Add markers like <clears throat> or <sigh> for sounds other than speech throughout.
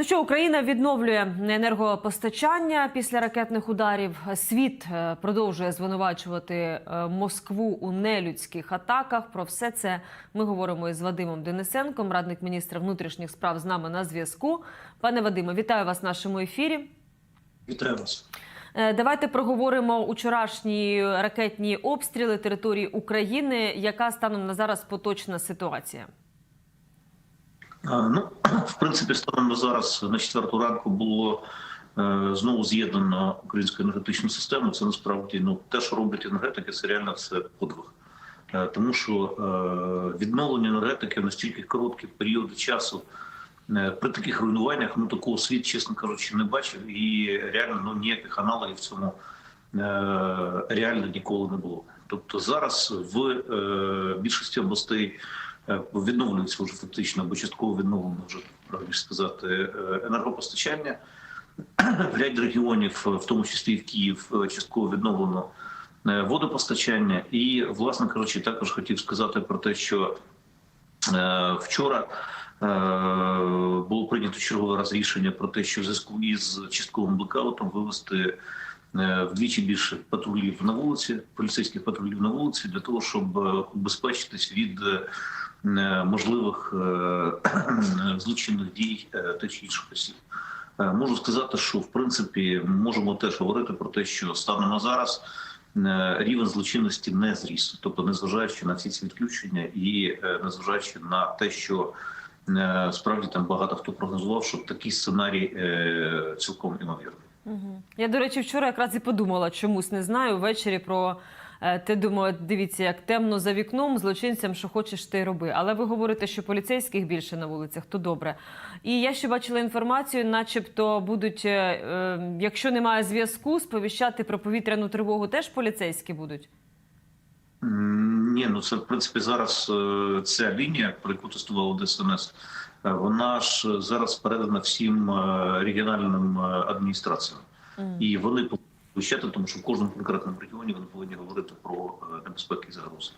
Ну що Україна відновлює енергопостачання після ракетних ударів. Світ е, продовжує звинувачувати е, Москву у нелюдських атаках. Про все це ми говоримо із Вадимом Денисенком, радник міністра внутрішніх справ з нами на зв'язку. Пане Вадиме, вітаю вас в нашому ефірі. Вітаю вас. Е, Давайте проговоримо учорашні ракетні обстріли території України. Яка станом на зараз поточна ситуація? Ну, <clears throat> в принципі, станом на зараз на четверту ранку було е, знову з'єднано українську енергетичну систему. Це насправді ну те, що роблять енергетики, це реально це подвиг. Е, тому що е, відновлення енергетики настільки короткі періоди часу при таких руйнуваннях ну такого світ, чесно кажучи, не бачив, і реально ну ніяких аналогів в цьому реально ніколи не було. Тобто зараз в більшості областей відновлюється вже фактично або частково відновлено вже правильніше сказати е, енергопостачання. В ряді регіонів, в тому числі в Київ, е, частково відновлено е, водопостачання. І, власне кажучи, також хотів сказати про те, що е, вчора е, було прийнято черговий раз рішення про те, що в зв'язку із частковим блекаутом вивести е, вдвічі більше патрулів на вулиці, поліцейських патрулів на вулиці, для того, щоб е, убезпечитись від е, можливих е, злочинних дій е, тих інших осіб. Е, Можу сказати, що в принципі можемо теж говорити про те, що станом на зараз е, рівень злочинності не зріс, тобто незважаючи на всі ці відключення і е, незважаючи на те, що е, справді там багато хто прогнозував, що такий сценарій е, цілком імовірний. Я, до речі, вчора якраз і подумала чомусь, не знаю, ввечері про е, те, дивіться, як темно за вікном, злочинцям, що хочеш, ти роби. Але ви говорите, що поліцейських більше на вулицях, то добре. І я ще бачила інформацію, начебто будуть, е, е, якщо немає зв'язку, сповіщати про повітряну тривогу теж поліцейські будуть. Ні, ну це в принципі зараз ця лінія, про яку тестувало ДСНС, вона ж зараз передана всім регіональним адміністраціям, і вони вищати, тому що в кожному конкретному регіоні вони повинні говорити про е, небезпеки і загрози.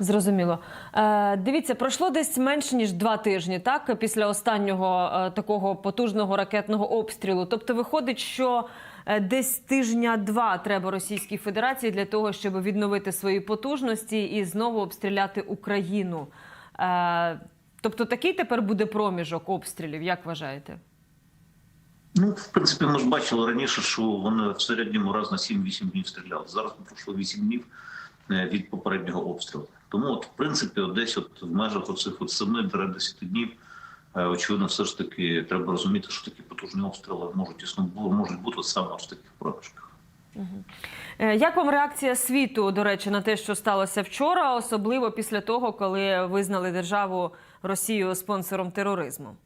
Зрозуміло. Е, дивіться, пройшло десь менше ніж два тижні, так після останнього е, такого потужного ракетного обстрілу. Тобто, виходить, що е, десь тижня-два треба Російській Федерації для того, щоб відновити свої потужності і знову обстріляти Україну. Е, тобто, такий тепер буде проміжок обстрілів. Як вважаєте? Ну, в принципі, ми ж бачили раніше, що вони в середньому раз на 7-8 днів стріляли. Зараз пройшло 8 днів е, від попереднього обстрілу. Тому, от, в принципі, от десь от в межах оцих от 7-10 днів, е, очевидно, все ж таки треба розуміти, що такі потужні обстріли можуть існувати, можуть бути саме в таких проміжках. Е, Як вам реакція світу, до речі, на те, що сталося вчора, особливо після того, коли визнали державу Росію спонсором тероризму?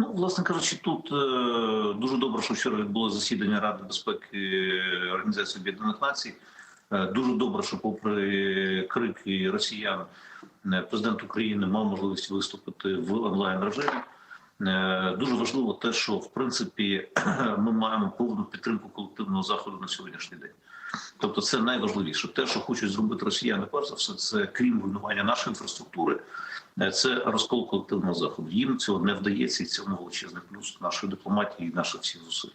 Ну, власне кажучи, тут е, дуже добре, що вчора відбулося засідання Ради безпеки Організації Об'єднаних Націй. Е, дуже добре, що, попри крики росіян, е, президент України мав можливість виступити в онлайн режимі. Е, дуже важливо те, що в принципі <clears throat> ми маємо повну підтримку колективного заходу на сьогоднішній день. Тобто, це найважливіше. Те, що хочуть зробити росіяни, перш за все, це крім руйнування нашої інфраструктури, е, це розкол колективного заходу. Їм цього не вдається, і це величезний плюс нашої дипломатії і наших всіх зусиль.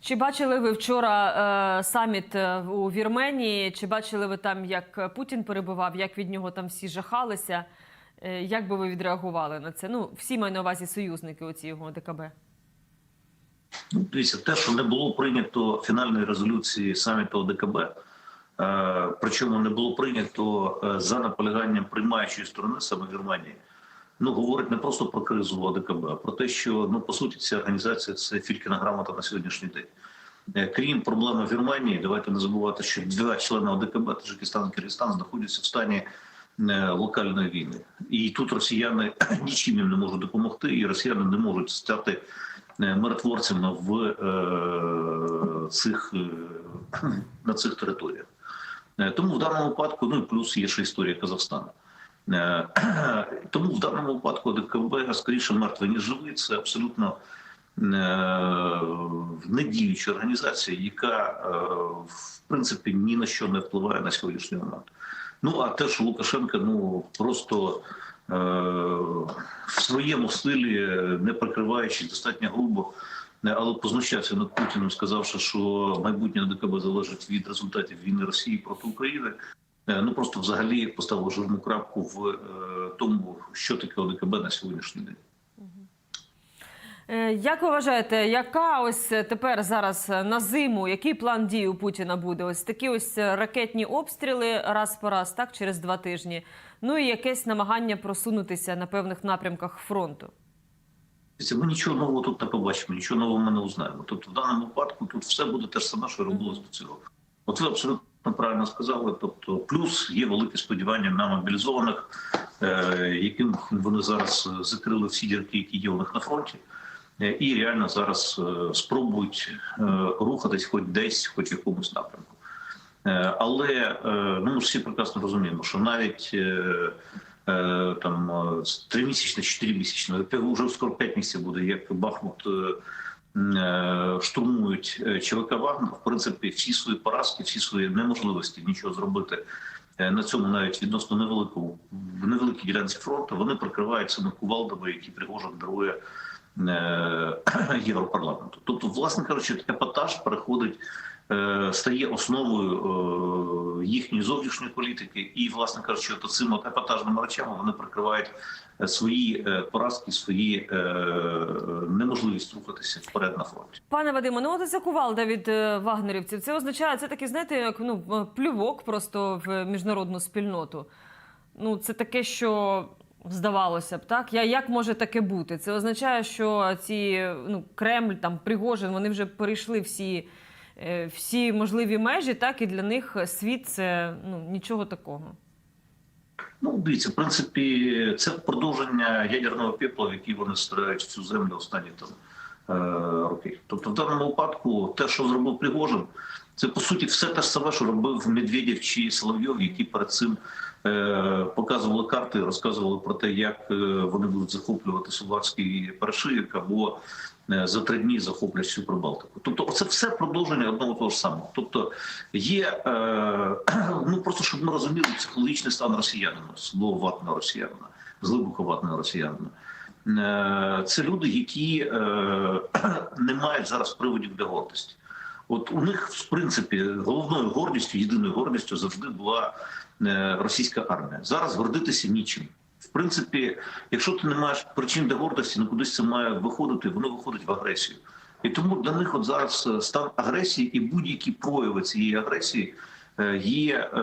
Чи бачили ви вчора е, саміт е, у Вірменії? Чи бачили ви там, як Путін перебував, як від нього там всі жахалися? Е, як би ви відреагували на це? Ну, всі маю на увазі союзники оці його ДКБ. Ну, дивіться, те, що не було прийнято фінальної резолюції саміту ОДКБ, е, причому не було прийнято е, за наполяганням приймаючої сторони саме Германії. Ну говорить не просто про кризу ОДКБ, а про те, що ну по суті ця організація це фількіна грамота на сьогоднішній день. Е, Крім проблеми в Германії, давайте не забувати, що два члени ОДКБ, Таджикистан і Киргизстан, знаходяться в стані е, локальної війни, і тут росіяни <clears throat> нічим їм не можуть допомогти, і росіяни не можуть стати е, миротворцями в е, цих е, <clears throat> на цих територіях. Е, Тому в даному випадку, ну і плюс є ще історія Казахстану. Е, <clears throat> Тому в даному випадку ДКБ скоріше мертвий, ніж живий. Це абсолютно е, недіюча організація, яка в принципі ні на що не впливає на сьогоднішній момент. Ну а те, що Лукашенко ну просто в своєму стилі, не прикриваючи достатньо грубо, але познущався над Путіним, сказавши, що майбутнє ОДКБ залежить від результатів війни Росії проти України. Е, Ну просто взагалі поставив жирну крапку в е, тому, що таке ОДКБ на сьогоднішній день. Е, Як ви вважаєте, яка ось тепер зараз на зиму, який план дій у Путіна буде? Ось такі ось ракетні обстріли раз по раз, так через два тижні. Ну і якесь намагання просунутися на певних напрямках фронту. Дивіться, Ми нічого нового тут не побачимо, нічого нового ми не узнаємо. Тобто, в даному випадку тут все буде те ж саме, що робилось до цього. От ви абсолютно правильно сказали. Тобто, плюс є велике сподівання на мобілізованих, е, яким вони зараз е, закрили всі дірки, які є у них на фронті, е, і реально зараз спробують рухатись хоч десь, хоч в якомусь напрямку. Але ну, ми ж всі прекрасно розуміємо, що навіть там е, тримісячне, чотиримісячне, вже скоро п'ять місяців буде, як Бахмут е, е, штурмують е, ЧВК Вагнер, в принципі, всі свої поразки, всі свої неможливості нічого зробити е, на цьому навіть відносно невеликому в невеликій ділянці фронту, вони прикривають цими кувалдами, які Пригожин дарує е, <clears throat> Європарламенту. Тобто, власне кажучи, епатаж переходить е, стає основою е, їхньої зовнішньої політики, і, власне кажучи, от цими епатажними речами вони прикривають е, свої е, поразки, свої е, неможливість рухатися вперед на фронті. Пане Вадиме, ну от кувалда від е, вагнерівців. Це означає, це такий, знаєте, як ну е, плювок просто в міжнародну спільноту. Ну, це таке, що здавалося б, так? Я, як може таке бути? Це означає, що ці ну, Кремль, там Пригожин, вони вже перейшли всі, е, всі можливі межі, так, і для них світ це ну, нічого такого. Ну, дивіться, в принципі, це продовження ядерного пепла, в який вони стирають цю землю останні там е, роки. Тобто, в даному випадку, те, що зробив Пригожин, це по суті все те ж саме, що робив Медведєв чи Соловйов, які перед цим е, показували карти, розказували про те, як е, вони будуть захоплювати Суларський перешийок або е, за три дні захоплять всю Прибалтику. Тобто, це все продовження одного того ж самого. Тобто є е, <clears throat> ну просто щоб ми розуміли психологічний стан росіянина, особливо ватного росіянина, глибоко ватного росіянина. Е, Це люди, які е, <clears throat> не мають зараз приводів для гордості. От у них, в принципі, головною гордістю, єдиною гордістю завжди була е, російська армія. Зараз гордитися нічим. Принципі, якщо ти не маєш причин для гордості, ну кудись це має виходити, воно виходить в агресію. І тому для них от зараз е, стан агресії і будь-які прояви цієї агресії е, є е,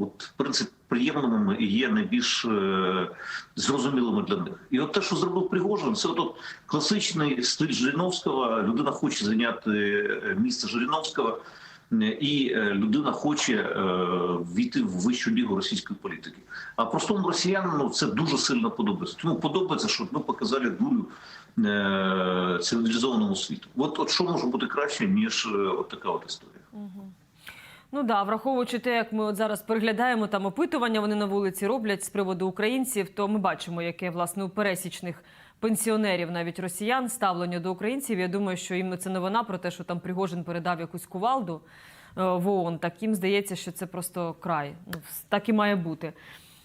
от, в принципі приємними і є найбільш е, зрозумілими для них. І от те, що зробив Пригожин, це от класичний стиль Жириновського. Людина хоче зайняти е, місце Жириновського. Е, І е, людина хоче е, війти в вищу лігу російської політики. А простому росіянину це дуже сильно подобається. Тому подобається, щоб ми показали дулю цивілізованому світу. От, от що може бути краще, ніж от така от історія. Ну да, враховуючи те, як ми от зараз переглядаємо там опитування, вони на вулиці роблять з приводу українців, то ми бачимо, яке власне у пересічних пенсіонерів, навіть росіян, ставлення до українців. Я думаю, що їм це новина про те, що там Пригожин передав якусь кувалду е, в ООН. Так їм здається, що це просто край. Ну, так і має бути.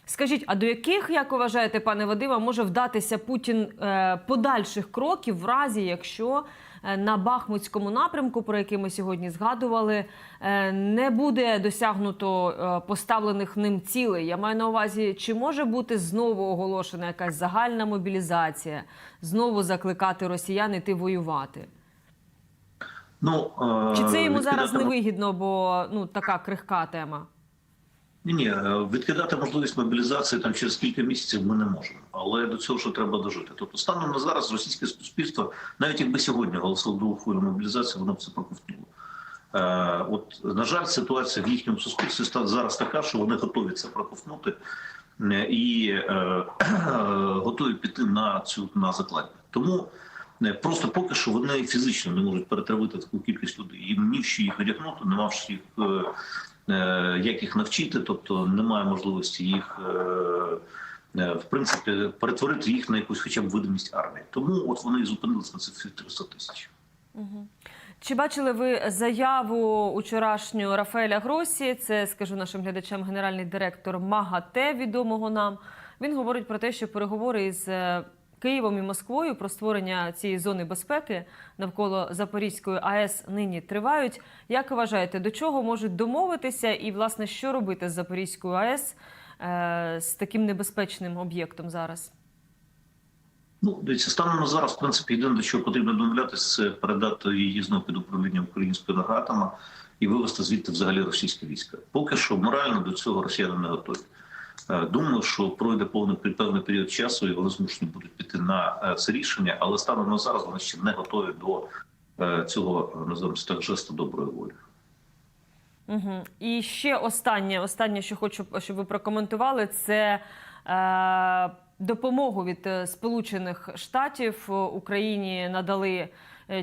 Скажіть, а до яких, як вважаєте, пане Вадима, може вдатися Путін е, подальших кроків в разі, якщо на Бахмутському напрямку, про який ми сьогодні згадували, е, не буде досягнуто е, поставлених ним цілей? Я маю на увазі, чи може бути знову оголошена якась загальна мобілізація, знову закликати росіян іти воювати? Ну, е, Чи це йому зараз невигідно, бо ну така крихка тема? Ні, ні, е, відкидати можливість мобілізації там через кілька місяців ми не можемо. Але до цього ще треба дожити. Тобто, станом на зараз російське суспільство, навіть якби сьогодні голосило другу хвилю мобілізації, воно б це проковтнуло. Е, от, на жаль, ситуація в їхньому суспільстві зараз така, що вони готові це проковтнути е, і е, <clears throat> готові піти на цю на закладення. Тому е, просто поки що вони фізично не можуть перетравити таку кількість людей. Їм ні в їх одягнути, нема в що їх. е, е, як їх навчити, тобто немає можливості їх е, е, в принципі перетворити їх на якусь хоча б видимість армії. Тому от вони і зупинилися на цих 300 тисяч. Чи бачили ви заяву учорашню Рафаеля Гросі? Це скажу нашим глядачам, генеральний директор МАГАТЕ, відомого нам. Він говорить про те, що переговори із е, Києвом і Москвою про створення цієї зони безпеки навколо Запорізької АЕС нині тривають. Як вважаєте, до чого можуть домовитися, і власне що робити з Запорізькою АЕС е, з таким небезпечним об'єктом зараз? Ну, дивіться, станом на зараз, в принципі, єдине, до чого потрібно домовлятися, це передати її знову під управління української енергоатома і вивести звідти взагалі російське війська. Поки що морально до цього росіяни не готові. Е, Думаю, що пройде повний певний період часу, і вони змушені будуть піти на е, це рішення, але станом на зараз вони ще не готові до е, цього називаємо так жесту доброї волі. Угу. І ще останнє, останнє, що хочу, щоб ви прокоментували, це е, допомогу від Сполучених Штатів Україні надали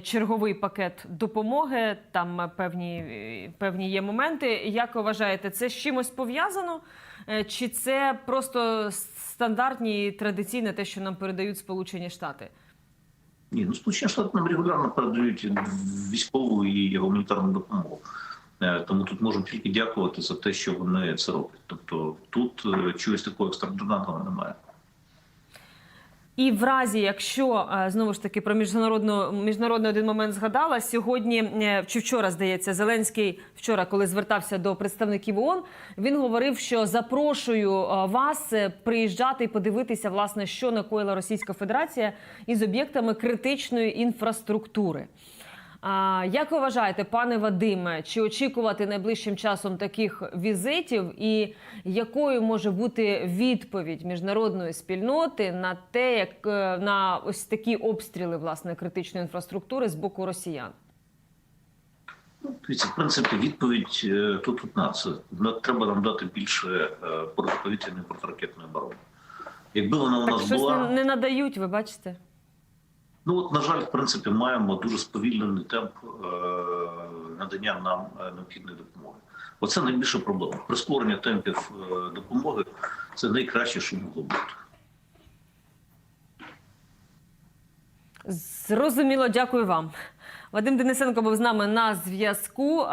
черговий пакет допомоги. Там певні, певні є моменти. Як ви вважаєте, це з чимось пов'язано? Е, Чи це просто стандартні традиційне те, що нам передають Сполучені Штати? Ні, ну Сполучені Штати нам регулярно передають військову і гуманітарну допомогу. Е, Тому тут можемо тільки дякувати за те, що вони це роблять. Тобто тут е, чогось такого екстраординарного немає. І в разі, якщо е, знову ж таки про міжнародну міжнародний один момент згадала сьогодні, е, чи вчора здається, Зеленський вчора, коли звертався до представників ООН, він говорив, що запрошую е, вас приїжджати і подивитися, власне, що накоїла Російська Федерація із об'єктами критичної інфраструктури. Як ви вважаєте, пане Вадиме, чи очікувати найближчим часом таких візитів, і якою може бути відповідь міжнародної спільноти на те, як е, на ось такі обстріли власне критичної інфраструктури з боку росіян? Ну, Дивіться, в принципі, відповідь е, тут одна. Це треба нам дати більше е, протиповітряної протиракетної оборони. Якби вона у Так нас щось була, не, не надають, ви бачите? Ну от на жаль, в принципі, маємо дуже сповільнений темп е, надання нам е, необхідної допомоги. Оце найбільша проблема. Прискорення темпів е, допомоги це найкраще, що могло бути. Зрозуміло, дякую вам. Вадим Денисенко був з нами на зв'язку.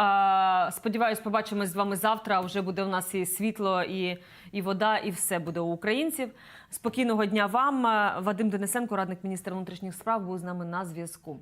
Сподіваюсь, побачимось з вами завтра. Вже буде у нас і світло, і, і вода, і все буде у українців. Спокійного дня вам. Вадим Денисенко, радник міністра внутрішніх справ, був з нами на зв'язку.